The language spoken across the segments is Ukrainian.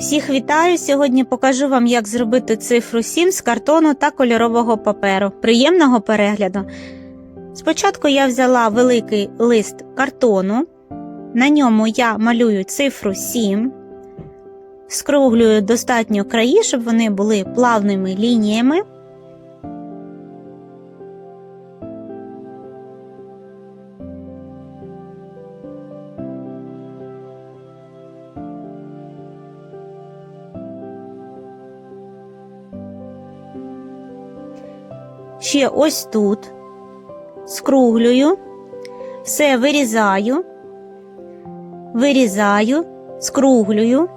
Всіх вітаю! Сьогодні покажу вам, як зробити цифру 7 з картону та кольорового паперу. Приємного перегляду! Спочатку я взяла великий лист картону, на ньому я малюю цифру 7, скруглюю достатньо краї, щоб вони були плавними лініями. Ще ось тут. Скруглюю, все вирізаю, вирізаю, скруглюю.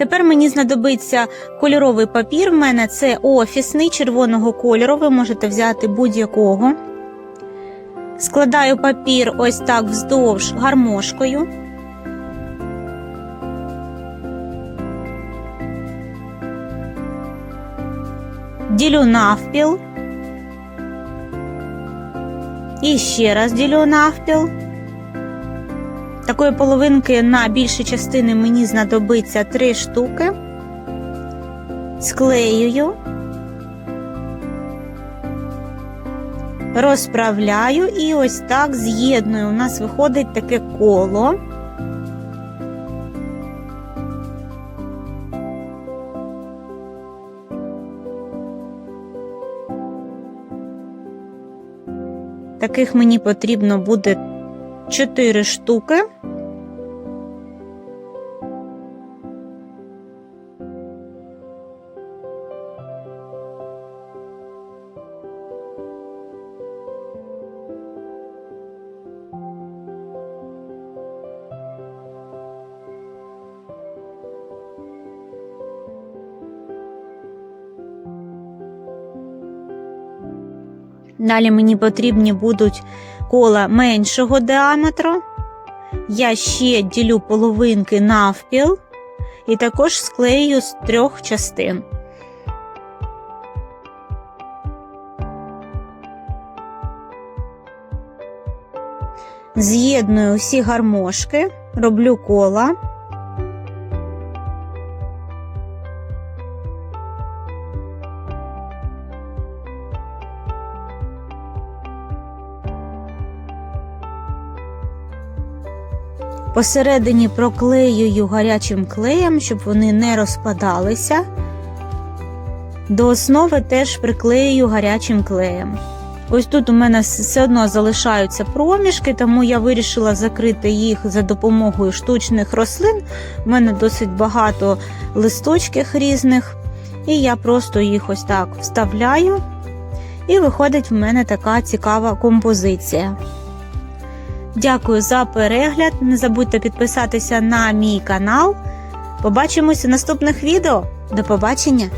Тепер мені знадобиться кольоровий папір. В мене це офісний червоного кольору. Ви можете взяти будь-якого. Складаю папір ось так вздовж гармошкою. Ділю навпіл. І ще раз ділю навпіл. Такої половинки на більші частини мені знадобиться три штуки. Склеюю, розправляю і ось так з'єдную. У нас виходить таке коло. Таких мені потрібно буде 4 штуки. Далі мені потрібні будуть кола меншого діаметру. Я ще ділю половинки навпіл і також склею з трьох частин. З'єдную всі гармошки, роблю кола. Посередині проклеюю гарячим клеєм, щоб вони не розпадалися. До основи теж приклею гарячим клеєм. Ось тут у мене все одно залишаються проміжки, тому я вирішила закрити їх за допомогою штучних рослин. У мене досить багато листочків різних, і я просто їх ось так вставляю, і виходить в мене така цікава композиція. Дякую за перегляд. Не забудьте підписатися на мій канал. Побачимось у наступних відео. До побачення!